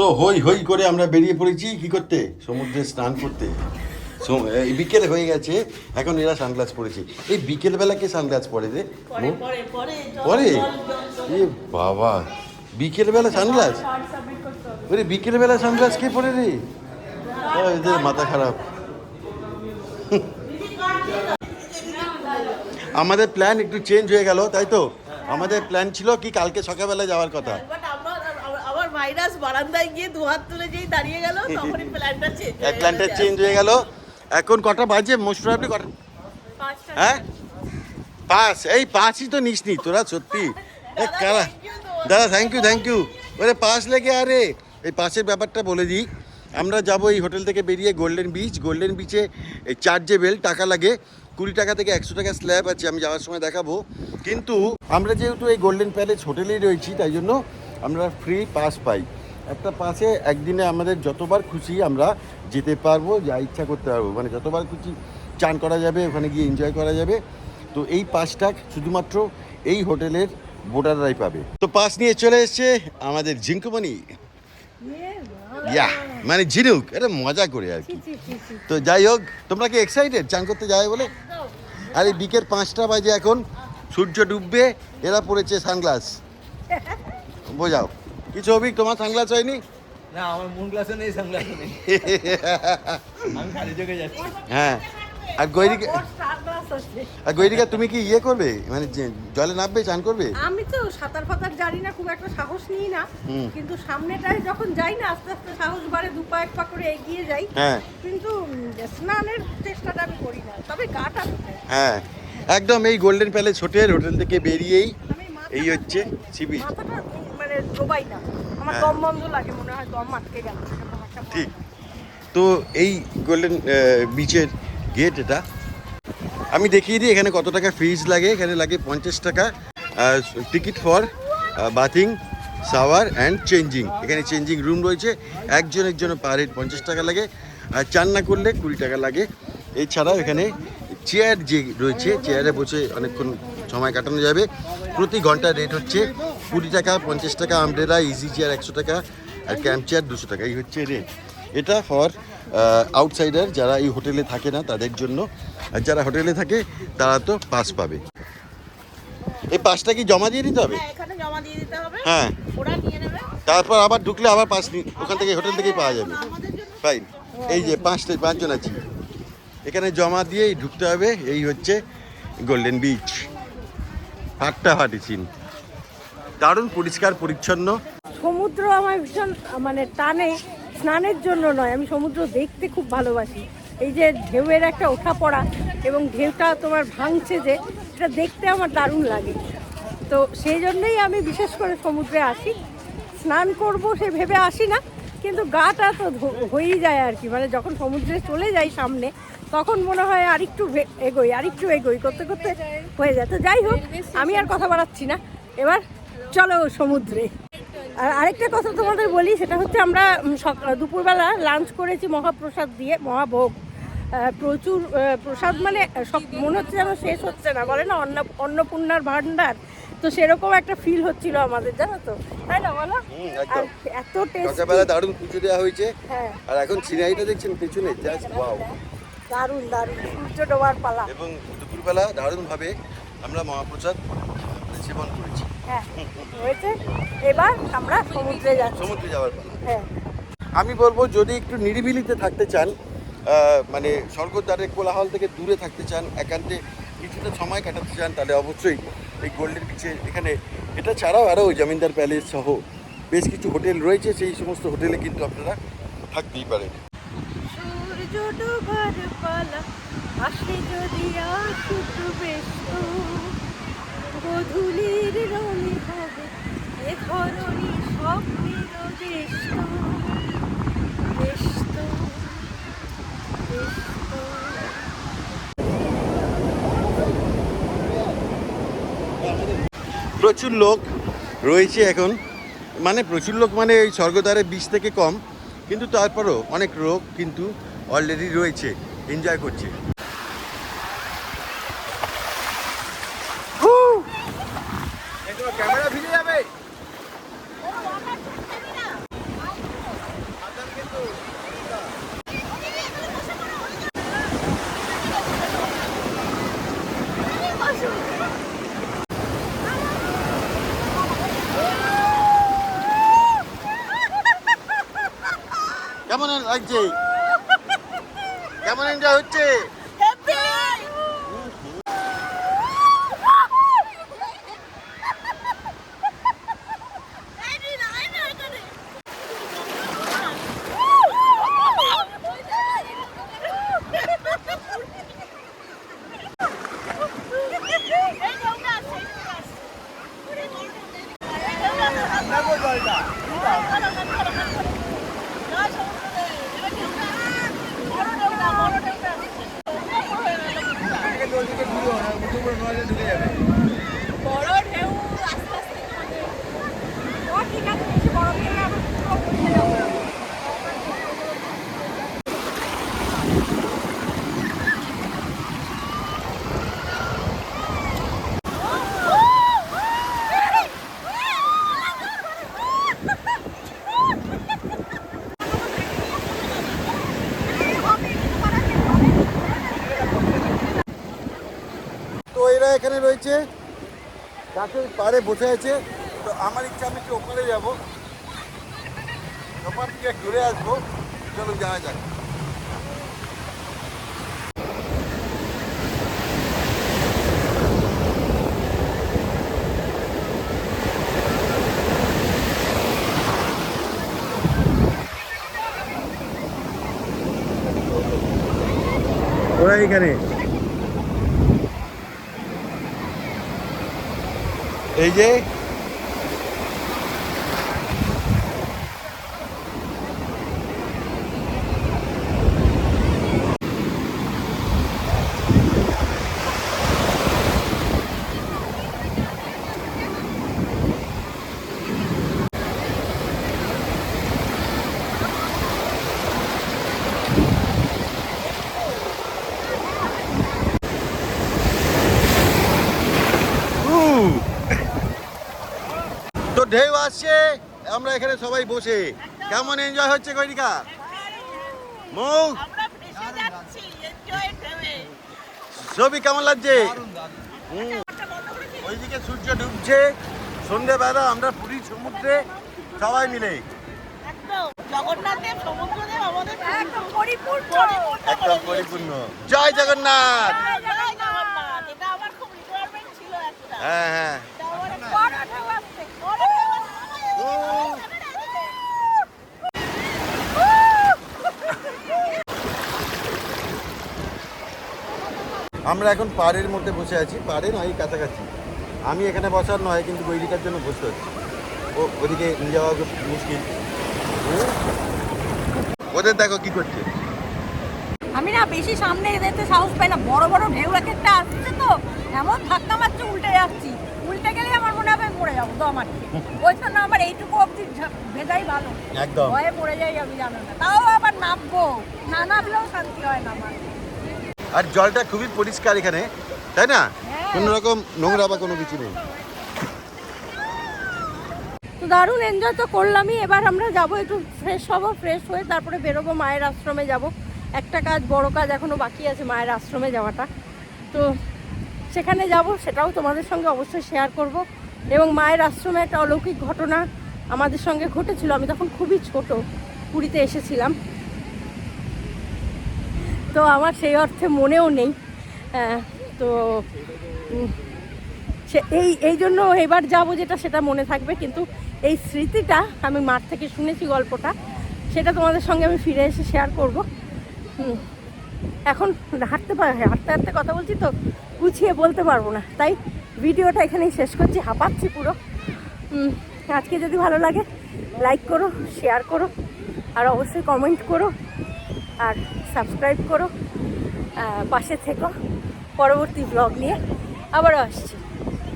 তো হই হই করে আমরা বেরিয়ে পড়েছি কি করতে? সমুদ্রে স্নান করতে। বিকেল হয়ে গেছে এখন এরা সানগ্লাস পরেছে। এই বিকেল বেলা কে সানগ্লাস পরে রে? পরে এ বাবা বিকেল বেলা সানগ্লাস? ওরে বিকেল বেলা সানগ্লাস কে পরে রে? এদের মাথা খারাপ। আমাদের প্ল্যান একটু চেঞ্জ হয়ে গেল তাই তো? আমাদের প্ল্যান ছিল কি কালকে সকালবেলা যাওয়ার কথা। ভাইরাস বারান্দায় গিয়ে দু হাত তুলে যেই দাঁড়িয়ে গেল তখনই প্ল্যানটা চেঞ্জ এক প্ল্যানটা চেঞ্জ হয়ে গেল। এখন কটা বাজে? মোস্ট প্রবলি কটা? হ্যাঁ? পাঁচ। এই পাঁচই তো নিস নি তোরা সত্যি। এ, কারা? দাদা থ্যাংক ইউ থ্যাংক ইউ ওরে পাঁচ লেগে আরে। এই পাঁচের ব্যাপারটা বলে দিই। আমরা যাব এই হোটেল থেকে বেরিয়ে গোল্ডেন বিচ গোল্ডেন বিচে এই চার্জেবেল টাকা লাগে। কুড়ি টাকা থেকে একশো টাকা স্ল্যাব আছে আমি যাওয়ার সময় দেখাবো। কিন্তু আমরা যেহেতু এই গোল্ডেন প্যালেস হোটেলেই রয়েছি তাই জন্য আমরা ফ্রি পাস পাই। একটা পাশে একদিনে আমাদের যতবার খুশি আমরা যেতে পারব যা ইচ্ছা করতে পারব। মানে যতবার খুশি চান করা যাবে ওখানে গিয়ে এনজয় করা যাবে। তো এই পাসটা শুধুমাত্র এই হোটেলের বোর্ডাররাই পাবে। তো পাস নিয়ে চলে এসছে আমাদের ঝিঙ্কুমণি ইয়া মানে ঝিনুক এটা মজা করে আর কি। তো যাই হোক তোমরা কি এক্সাইটেড চান করতে যাবে বলে? আর বিকেল পাঁচটা বাজে এখন সূর্য ডুববে এরা পড়েছে সানগ্লাস। বোঝাও। কিছু অভিক তোমার সানগ্লাস হয়নি? না আমার মুন গ্লাসে নেই সানগ্লাসে নেই। আমি খালি চোখে যাচ্ছি। হ্যাঁ। আর গৈরিকা। আর গৈরিকা তুমি কি ইয়ে করবে? মানে জলে নামবে চান করবে? আমি তো সাঁতার ফাতার জানি না খুব একটা সাহস নিই না। কিন্তু সামনেটায় যখন যাই না আস্তে আস্তে সাহস বাড়ে দু পা এক পা করে এগিয়ে যাই। হ্যাঁ। কিন্তু স্নানের চেষ্টাটা আমি করি না। তবে গাটা হ্যাঁ। একদম এই গোল্ডেন প্যালেস হোটেল হোটেল থেকে বেরিয়েই এই হচ্ছে উম, মানে ডোবাই না। আমার হ্যাঁ। দম বন্ধ লাগে মনে হয় দম আটকে গেল। ঠিক। তো এই গোল্ডেন বিচের গেট এটা আমি দেখিয়ে দিই এখানে কত টাকা ফিজ লাগে এখানে লাগে পঞ্চাশ টাকা ticket for bathing shower and changing এখানে চেঞ্জিং রুম রয়েছে একজনের জন্য পার হেড পঞ্চাশ টাকা লাগে আর চান না করলে কুড়ি টাকা লাগে। এছাড়াও এখানে চেয়ার যে রয়েছে চেয়ারে বসে অনেকক্ষণ সময় কাটানো যাবে। প্রতি ঘণ্টা রেট হচ্ছে কুড়ি টাকা পঞ্চাশ টাকা আমব্রেলা ইজি চেয়ার একশো টাকা আর ক্যাম্প চেয়ার দুশো টাকা। এই হচ্ছে রেট এটা ফর আউটসাইডার যারা এই হোটেলে থাকে না তাদের জন্য। আর যারা হোটেলে থাকে তারা তো পাস পাবে। এই পাসটা কি জমা দিয়ে দিতে হবে? হ্যাঁ হ্যাঁ। তারপর আবার ঢুকলে আবার পাস ওখান থেকে হোটেল থেকেই পাওয়া যাবে। ফাইন এই যে পাঁচটা পাঁচজন আছি। এখানে জমা দিয়েই ঢুকতে হবে। এই হচ্ছে গোল্ডেন বিচ ফাটাফাটি সিন দারুণ পরিষ্কার, পরিচ্ছন্ন। সমুদ্র আমার ভীষণ মানে টানে, স্নানের জন্য নয়, আমি সমুদ্র দেখতে খুব ভালোবাসি। এই যে ঢেউয়ের একটা ওঠা পড়া এবং ঢেউটা তোমার ভাঙছে যে এটা দেখতে আমার দারুণ লাগে। তো সেই জন্যই আমি বিশেষ করে সমুদ্রে আসি। স্নান করব সে ভেবে আসি না, কিন্তু গাটা তো হয়েই যায় আর কি। মানে যখন সমুদ্রে চলে যাই সামনে, তখন মনে হয় আরেকটু এগোই আরেকটু এগোই। করতে করতে হয়ে যায়। তো যাই হোক আমি আর কথা বাড়াচ্ছি না। এবার চলো সমুদ্রে। আর আরেকটা কথা তোমাদের বলি সেটা হচ্ছে আমরা দুপুরবেলা লাঞ্চ করেছি মহাপ্রসাদ দিয়ে মহাভোগ। প্রচুর প্রসাদ মানে সব মনে হচ্ছে যেন শেষ হচ্ছে না। বলে না অন্ন অন্নপূর্ণার ভাণ্ডার। তো সেরকম একটা ফিল হচ্ছিল আমাদের জানো তো? তাই না বলো? এত টেস্ট সকালবেলা দারুণ পুজো দেওয়া হয়েছে। হ্যাঁ। আর এখন সিনারিটা দেখছেন পেছনে জাস্ট ওয়াও দারুণ দারুণ। সূর্য ডোবার পালা। এবং দুপুরবেলা দারুণভাবে আমরা মহাপ্রসাদ সেবন করেছি। হ্যাঁ হয়েছে এবার আমরা সমুদ্রে যাচ্ছি। সমুদ্রে যাওয়ার পালা হ্যাঁ। আমি বলব যদি একটু নিরিবিলিতে থাকতে চান মানে স্বর্গদ্বারের কোলাহল থেকে দূরে থাকতে চান একান্তে কিছুটা সময় কাটাতে চান তাহলে অবশ্যই এই গোল্ডেন বিচে এখানে। এটা ছাড়াও আরও ওই জমিদার প্যালেস সহ বেশ কিছু হোটেল রয়েছে সেই সমস্ত হোটেলে কিন্তু আপনারা থাকতেই পারেন। ডোবার পালা, আসে যদি আসুক ব্যস্ত গধূলির রঙে হবে এ ধরনী স্বপ্নের ব্যস্ত প্রচুর লোক রয়েছে এখন। মানে প্রচুর লোক মানে ওই স্বর্গদ্বারের বিচ থেকে কম। কিন্তু তারপরও অনেক লোক কিন্তু অলরেডি রয়েছে এনজয় করছে। ক্যামেরা ভিজে যাবে। কেমন লাগছে? কেমন এনজয় হচ্ছে ঢুকে যাবে বড় ঢেউ আস্তে আস্তে নামে। ও ঠিক আছে বেশি বড় হয়ে গেলে আবার পুরো উঠে যাব তো এরা এখানে রয়েছে গাছের পাড়ে বসে আছে। তো আমার ইচ্ছা, আমি একটু ওপারে যাব। ওপার থেকে ঘুরে আসব। চলো যাওয়া যাক। ওরা এখানে এই যে উহ। তো ঢেউ আসছে আমরা এখানে সবাই বসে। কেমন এনজয় হচ্ছে গৈরিকা মৌ। ছবি কেমন লাগছে। ওইদিকে সূর্য ডুবছে সন্ধেবেলা আমরা পুরী সমুদ্রে সবাই মিলে। একদম জগন্নাথের সমুদ্রদেব আমাদের একদম পরিপূর্ণ। জয় জগন্নাথ! হ্যাঁ জগন্নাথ। এটা আমার খুব রিকোয়ারমেন্ট ছিল একটা হ্যাঁ হ্যাঁ এটা আমার একটা বড় ঢেউ আসছে বড় ঢেউ আসছে। উহ। আমরা এখন পাড়ের মধ্যে বসে আছি পাড়ে নয় কাছাকাছি। আমি এখানে বসার নয় কিন্তু গৈরিকার জন্য বসতে হচ্ছে। ও ওদিকে নিয়ে যাওয়া খুব মুশকিল। ওদের দেখো কি করছে। আমি না বেশি সামনে যেতে সাহস পাই না। বড় বড় ঢেউ এক একটা আসছে তো এমন ধাক্কা মারছে উল্টে যাচ্ছি। উল্টে গেলে আমার মনে হবে পড়ে যাব তো আমার ওই জন্য আমার এইটুকু অবধি ভেজাই ভালো। একদম। ভয়ে পড়ে যাই আমি জানো না। তাও আবার নামবো। না নামলেও শান্তি হয় না আমার। আর জলটা খুবই পরিষ্কার এখানে তাই না? হ্যাঁ। কোনো রকম নোংরা বা কোনো কিছু নেই। তো দারুণ এনজয় তো করলামই। এবার আমরা যাব একটু ফ্রেশ হব ফ্রেশ হয়ে তারপরে বেরোবো মায়ের আশ্রমে যাব। একটা কাজ বড় কাজ এখনও বাকি আছে মায়ের আশ্রমে যাওয়াটা। তো সেখানে যাব সেটাও তোমাদের সঙ্গে অবশ্যই শেয়ার করব। এবং মায়ের আশ্রমে একটা অলৌকিক ঘটনা আমাদের সঙ্গে ঘটেছিল। আমি তখন খুবই ছোট পুরীতে এসেছিলাম। তো আমার সেই অর্থে মনেও নেই। তো সে এই এই জন্য এবার যাব যেটা সেটা মনে থাকবে। কিন্তু এই স্মৃতিটা আমি মাঠ থেকে শুনেছি গল্পটা, সেটা তোমাদের সঙ্গে আমি ফিরে এসে শেয়ার করব। এখন হাঁটতে পার হাঁটতে হাঁটতে কথা বলছি তো, গুছিয়ে বলতে পারব না। তাই ভিডিওটা এখানেই শেষ করছি, হাঁপাচ্ছি পুরো। আজকে যদি ভালো লাগে লাইক করো শেয়ার করো, আর অবশ্যই কমেন্ট করো। আর সাবস্ক্রাইব করো পাশে থেকো। পরবর্তী ব্লগ নিয়ে আবারও আসছি।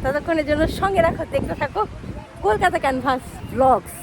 ততক্ষণের জন্য সঙ্গে রাখো, দেখতে থাকো। Kolkata canvas blogs